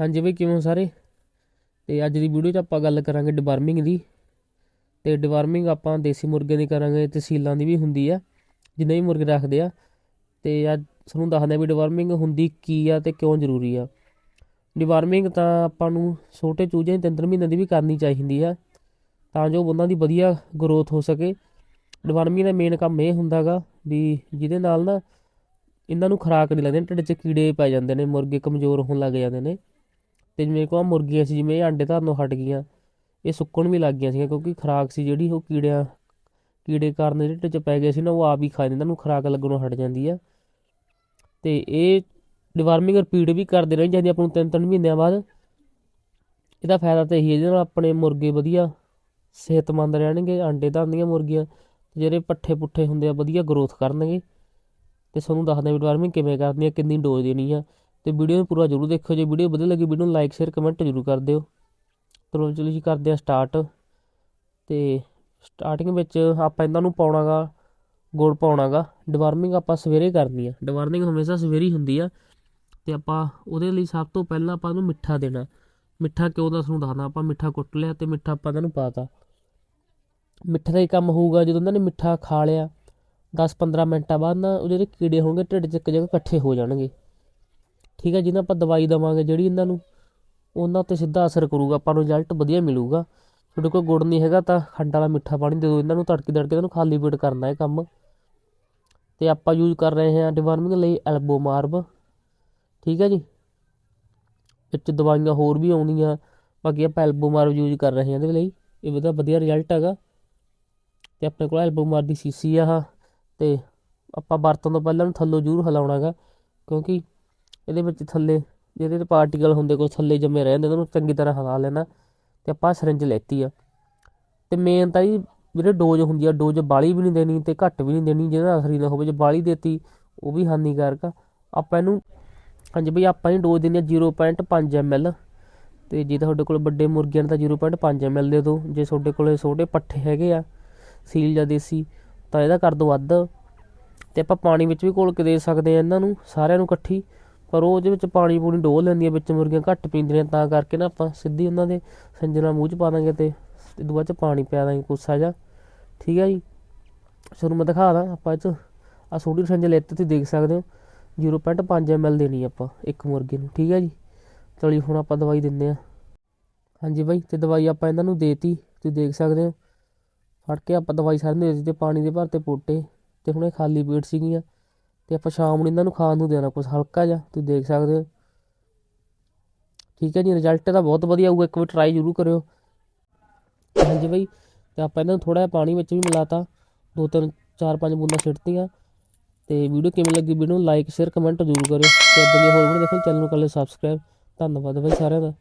ਹਾਂਜੀ ਬਈ, ਕਿਵੇਂ ਹੋ ਸਾਰੇ? ਤੇ ਅੱਜ ਦੀ ਵੀਡੀਓ 'ਚ ਆਪਾਂ ਗੱਲ ਕਰਾਂਗੇ ਡਿਵਾਰਮਿੰਗ ਦੀ। ਤੇ ਡਿਵਾਰਮਿੰਗ ਆਪਾਂ ਦੇਸੀ ਮੁਰਗੇ ਦੀ ਕਰਾਂਗੇ ਤੇ ਸੀਲਾਂ ਦੀ ਵੀ ਹੁੰਦੀ ਆ, ਜਿੰਨੇ ਵੀ ਮੁਰਗੇ ਰੱਖਦੇ ਆ। ਤੇ ਅੱਜ ਤੁਹਾਨੂੰ ਦੱਸਦੇ ਆ ਵੀ ਡਿਵਾਰਮਿੰਗ ਹੁੰਦੀ ਕੀ ਆ ਤੇ ਕਿਉਂ ਜ਼ਰੂਰੀ ਆ। ਡਿਵਾਰਮਿੰਗ ਤਾਂ ਆਪਾਂ ਨੂੰ ਛੋਟੇ ਚੂਜਿਆਂ ਦੀ ਤਿੰਨ ਤਿੰਨ ਮਹੀਨੇ ਦੀ ਵੀ ਕਰਨੀ ਚਾਹੀਦੀ ਆ, ਤਾਂ ਜੋ ਉਹਨਾਂ ਦੀ ਵਧੀਆ ਗਰੋਥ ਹੋ ਸਕੇ। ਡਿਵਾਰਮਿੰਗ ਦਾ ਮੇਨ ਕੰਮ ਇਹ ਹੁੰਦਾਗਾ ਵੀ ਜਿਹਦੇ ਨਾਲ ਨਾ ਇਹਨਾਂ ਨੂੰ ਖੁਰਾਕ ਨਹੀਂ ਲੱਗਦੀ, ਢਿੱਡ 'ਚ ਕੀੜੇ ਪੈ ਜਾਂਦੇ ਨੇ, ਮੁਰਗੇ ਕਮਜ਼ੋਰ ਹੋਣ ਲੱਗ ਜਾਂਦੇ ਨੇ। ਤੇ ਜਿਵੇਂ ਕੋਲ ਮੁਰਗੀਆਂ ਸੀ ਜਿਵੇਂ ਇਹ ਆਂਡੇ ਧਰਨੋਂ ਹਟ ਗਈਆਂ। ਇਹ ਸੁੱਕਣ ਵੀ ਲੱਗ ਗਈਆਂ ਸੀਗੀਆਂ ਕਿਉਂਕਿ ਖੁਰਾਕ ਸੀ ਜਿਹੜੀ ਉਹ ਕੀੜਿਆਂ, ਕੀੜੇ ਕਾਰਨ ਜਿਹੜੇ ਢਿੱਡ 'ਚ ਪੈ ਗਏ ਸੀ ਨਾ, ਉਹ ਆਪ ਹੀ ਖਾ ਜਾਂਦੇ ਇਹਨਾਂ ਨੂੰ ਖੁਰਾਕ ਲੱਗਣੋਂ ਹਟ ਜਾਂਦੀ ਆ। ਤੇ ਇਹ ਡਿਵਾਰਮਿੰਗ ਰਿਪੀਟ ਵੀ ਕਰਦੇ ਰਹਿਣੀ ਜਾਂਦੀ ਆਪਾਂ ਨੂੰ ਤਿੰਨ ਤਿੰਨ ਮਹੀਨਿਆਂ ਬਾਅਦ। ਇਹਦਾ ਫਾਇਦਾ ਤਾਂ ਇਹੀ ਹੈ ਜਿਹਦੇ ਨਾਲ ਆਪਣੇ ਮੁਰਗੇ ਵਧੀਆ ਸਿਹਤਮੰਦ ਰਹਿਣਗੇ, ਆਂਡੇ ਧਰਨਗੀਆਂ ਮੁਰਗੀਆਂ, ਤੇ ਜਿਹੜੇ ਪੱਠੇ ਪੁੱਠੇ ਹੁੰਦੇ ਆ, ਵਧੀਆ ਗਰੋਥ ਕਰਨਗੇ। ਤੇ ਤੁਹਾਨੂੰ ਦੱਸਦੇ ਵੀ ਡਿਵਾਰਮਿੰਗ ਕਿਵੇਂ ਕਰਨੀ ਆ, ਕਿੰਨੀ ਡੋਜ਼ ਦੇਣੀ ਆ। ਤੇ ਵੀਡੀਓ ਨੂੰ ਪੂਰਾ ਜ਼ਰੂਰ ਦੇਖਿਓ। ਜੇ ਵੀਡੀਓ ਵਧੀਆ ਲੱਗੀ, ਵੀਡੀਓ ਨੂੰ ਲਾਈਕ ਸ਼ੇਅਰ ਕਮੈਂਟ ਜ਼ਰੂਰ ਕਰ ਦਿਓ। ਚਲੋ ਚਲੋ ਜੀ, ਕਰਦੇ ਆ ਸਟਾਰਟ ਤੇ ਸਟਾਰਟਿੰਗ ਵਿੱਚ ਆਪਾਂ ਇਹਨਾਂ ਨੂੰ ਪਾਉਣਾਗਾ, ਗੁੜ ਪਾਉਣਾਗਾ। ਡਿਵਾਰਮਿੰਗ ਆਪਾਂ ਸਵੇਰੇ ਕਰਨੀ ਆ। ਡਿਵਾਰਮਿੰਗ ਹਮੇਸ਼ਾ ਸਵੇਰੇ ਹੀ ਹੁੰਦੀ ਆ। ਤੇ ਆਪਾਂ ਉਹਦੇ ਲਈ ਸਭ ਤੋਂ ਪਹਿਲਾਂ ਆਪਾਂ ਉਹਨੂੰ ਮਿੱਠਾ ਦੇਣਾ। ਮਿੱਠਾ ਕਿਉਂ ਦਾ ਤੁਹਾਨੂੰ ਦੱਸਦਾ, ਆਪਾਂ ਮਿੱਠਾ ਕੁੱਟ ਲਿਆ ਤੇ ਮਿੱਠਾ ਆਪਾਂ ਇਹਨਾਂ ਨੂੰ ਪਾਤਾ ਮਿੱਠੇ ਦਾ ਹੀ ਕੰਮ ਹੋਊਗਾ, ਜਦੋਂ ਇਹਨਾਂ ਨੇ ਮਿੱਠਾ ਖਾ ਲਿਆ 10-15 ਮਿੰਟਾਂ ਬਾਅਦ ਨਾ ਉਹ ਜਿਹੜੇ ਕੀੜੇ ਹੋਣਗੇ, ਢਿੱਡ 'ਚ ਇੱਕ ਜਗ੍ਹਾ ਇਕੱਠੇ ਹੋ ਜਾਣਗੇ। ਠੀਕ ਹੈ, ਜਿਹਨਾਂ ਆਪਾਂ ਦਵਾਈ ਦਵਾਂਗੇ, ਜਿਹੜੀ ਇਹਨਾਂ ਨੂੰ ਉਹਨਾਂ ਉੱਤੇ ਸਿੱਧਾ ਅਸਰ ਕਰੂਗਾ, ਆਪਾਂ ਨੂੰ ਰਿਜ਼ਲਟ ਵਧੀਆ ਮਿਲੂਗਾ। ਤੁਹਾਡੇ ਕੋਲ ਗੁੜ ਨਹੀਂ ਹੈਗਾ ਤਾਂ ਖੰਡ ਵਾਲਾ ਮਿੱਠਾ ਪਾਣੀ ਦੇ ਦਿਓ, ਇਹਨਾਂ ਨੂੰ ਤੜਕੇ ਤੜਕੇ ਇਹਨਾਂ ਨੂੰ ਖਾਲੀ ਪੇਟ ਕਰਨਾ ਹੈ ਕੰਮ। ਤੇ ਆਪਾਂ ਯੂਜ਼ ਕਰ ਰਹੇ ਹਾਂ ਡਿਵਾਰਮਿੰਗ ਲਈ ਐਲਬੋ ਮਾਰਬ ਠੀਕ ਹੈ ਜੀ? ਵਿੱਚ ਦਵਾਈਆਂ ਹੋਰ ਵੀ ਆਉਂਦੀਆਂ, ਬਾਕੀ ਆਪਾਂ ਐਲਬੋ ਮਾਰਬ ਯੂਜ਼ ਕਰ ਰਹੇ ਹਾਂ ਇਹਦੇ ਲਈ, ਇਹ ਵਧੀਆ ਵਧੀਆ ਰਿਜ਼ਲਟ ਹੈਗਾ। ਤੇ ਆਪਣੇ ਕੋਲ ਐਲਬੋ ਮਾਰ ਦੀ ਸੀਸੀ ਆ ਆਹ, ਤੇ ਆਪਾਂ ਵਰਤਣ ਤੋਂ ਪਹਿਲਾਂ ਨੂੰ ਥੱਲੋਂ ਜ਼ਰੂਰ ਹਿਲਾਉਣਾਗਾ ਕਿਉਂਕਿ ਇਹਦੇ ਵਿੱਚ ਥੱਲੇ ਜਿਹਦੇ ਤੇ ਪਾਰਟੀਕਲ ਹੁੰਦੇ ਕੋਲ ਥੱਲੇ ਜੰਮੇ ਰਹਿੰਦੇ, ਉਹਨਾਂ ਨੂੰ ਚੰਗੀ ਤਰ੍ਹਾਂ ਹਲਾ ਲੈਣਾ ਤੇ ਆਪਾਂ ਸਿਰਿੰਜ ਲੈਤੀ ਆ। ਤੇ ਮੇਨ ਤਾਂ ਜੀ ਜਿਹੜੇ ਡੋਜ਼ ਹੁੰਦੀ ਆ ਡੋਜ਼ ਬਾਲੀ ਵੀ ਨਹੀਂ ਦੇਣੀ ਤੇ ਘੱਟ ਵੀ ਨਹੀਂ ਦੇਣੀ, ਜਿਹਦਾ ਅਸਰੀ ਨਾ ਹੋਵੇ, ਜੇ ਬਾਲੀ ਦੇਤੀ, ਉਹ ਵੀ ਹਾਨੀਕਾਰਕ ਆ। ਆਪਾਂ ਇਹਨੂੰ, ਹਾਂਜੀ ਬਈ ਆਪਾਂ ਇਹ ਡੋਜ਼ ਦਿੰਦੇ ਆ 0.5 ml ਤੇ ਜੇ ਤੁਹਾਡੇ ਕੋਲ ਵੱਡੇ ਮੁਰਗੀਆਂ ਨੇ ਤਾਂ 0.5 ml ਦੇ ਦਿਓ। ਜੇ ਤੁਹਾਡੇ ਕੋਲ ਛੋਟੇ ਪੱਠੇ ਹੈਗੇ ਆ, ਸੀਲ ਜਾਂ ਦੇਸੀ, ਤਾਂ ਇਹਦਾ ਕਰ ਦਿਓ ਵੱਧ। ਤੇ ਆਪਾਂ ਪਾਣੀ ਵਿੱਚ ਵੀ ਘੋਲ ਕੇ ਦੇ ਸਕਦੇ ਆ ਇਹਨਾਂ ਨੂੰ, ਸਾਰਿਆਂ ਨੂੰ ਇਕੱਠੀ। ਪਰ ਉਹ ਉਹਦੇ ਵਿੱਚ ਪਾਣੀ ਪੂਣੀ ਡੋਲ ਲੈਂਦੀਆਂ ਵਿੱਚ ਮੁਰਗੀਆਂ ਘੱਟ ਪੀਂਦੀਆਂ, ਤਾਂ ਕਰਕੇ ਨਾ ਆਪਾਂ ਸਿੱਧੀ ਉਹਨਾਂ ਦੇ ਸੰਜਣਾ ਮੂੰਹ 'ਚ ਪਾ ਦਾਂਗੇ ਤੇ ਤੇ ਦੂਆ 'ਚ ਪਾਣੀ ਪਿਆ ਦਾਂਗੇ ਕੁੱਸਾ ਜਿਹਾ। ਠੀਕ ਹੈ ਜੀ? ਤੁਹਾਨੂੰ ਮੈਂ ਦਿਖਾ ਦਾਂ, ਆਪਾਂ ਇਹ 'ਚ ਆ ਛੋਟੀ ਸੰਜ ਲੈਤੀ ਤੁਸੀਂ ਦੇਖ ਸਕਦੇ ਹੋ। 0.5 ml ਦੇਣੀ ਆਪਾਂ ਇੱਕ ਮੁਰਗੇ ਨੂੰ, ਠੀਕ ਹੈ ਜੀ? ਚਲੀ ਹੁਣ ਆਪਾਂ ਦਵਾਈ ਦਿੰਦੇ ਆ। ਹਾਂਜੀ ਬਾਈ, ਤੇ ਦਵਾਈ ਆਪਾਂ ਇਹਨਾਂ ਨੂੰ ਦੇਤੀ, ਤੁਸੀਂ ਦੇਖ ਸਕਦੇ ਹੋ। ਫੜ ਕੇ ਆਪਾਂ ਦਵਾਈ ਸਾਰਿਆਂ ਨੂੰ ਦੇ ਦਿੱਤੀ, ਪਾਣੀ ਦੇ ਭਰ ਤੇ ਪੋਟੇ, ਤੇ ਹੁਣ ਇਹ ਖਾਲੀ ਪੇਟ ਸੀਗੀਆਂ। ਤੇ ਆਪਾਂ ਸ਼ਾਮ ਨੂੰ ਇਹਨਾਂ ਨੂੰ ਖਾਣ ਨੂੰ ਦੇਣਾ ਕੁਝ ਹਲਕਾ ਜਿਹਾ, ਤੁਸੀਂ ਦੇਖ ਸਕਦੇ ਹੋ। ਠੀਕ ਹੈ ਜੀ ਰਿਜ਼ਲਟ ਤਾਂ ਬਹੁਤ ਵਧੀਆ ਆਊਗਾ ਇੱਕ ਵਾਰ ਟਰਾਈ ਜ਼ਰੂਰ ਕਰਿਓ। ਹਾਂਜੀ ਬਾਈ, ਤੇ ਆਪਾਂ ਇਹਨਾਂ ਨੂੰ ਥੋੜਾ ਜਿਹਾ ਪਾਣੀ ਵਿੱਚ ਵੀ ਮਿਲਾਤਾ। ਦੋ ਤਿੰਨ, ਚਾਰ ਪੰਜ ਬੂੰਦਾਂ ਛਿੜਤੀਆਂ ਤੇ ਵੀਡੀਓ ਕਿਵੇਂ ਲੱਗੀ ਵੀਡੀਓ ਨੂੰ ਲਾਈਕ ਸ਼ੇਅਰ ਕਮੈਂਟ ਜ਼ਰੂਰ ਕਰਿਓ। ਤੇ ਇਦਾਂ ਦੀ ਹੋਰ ਵੀਡੀਓ ਦੇਖਣ ਚੈਨਲ ਨੂੰ ਕਰ ਲਿਓ ਸਬਸਕ੍ਰਾਈਬ ਧੰਨਵਾਦ ਬਾਈ ਸਾਰਿਆਂ ਦਾ।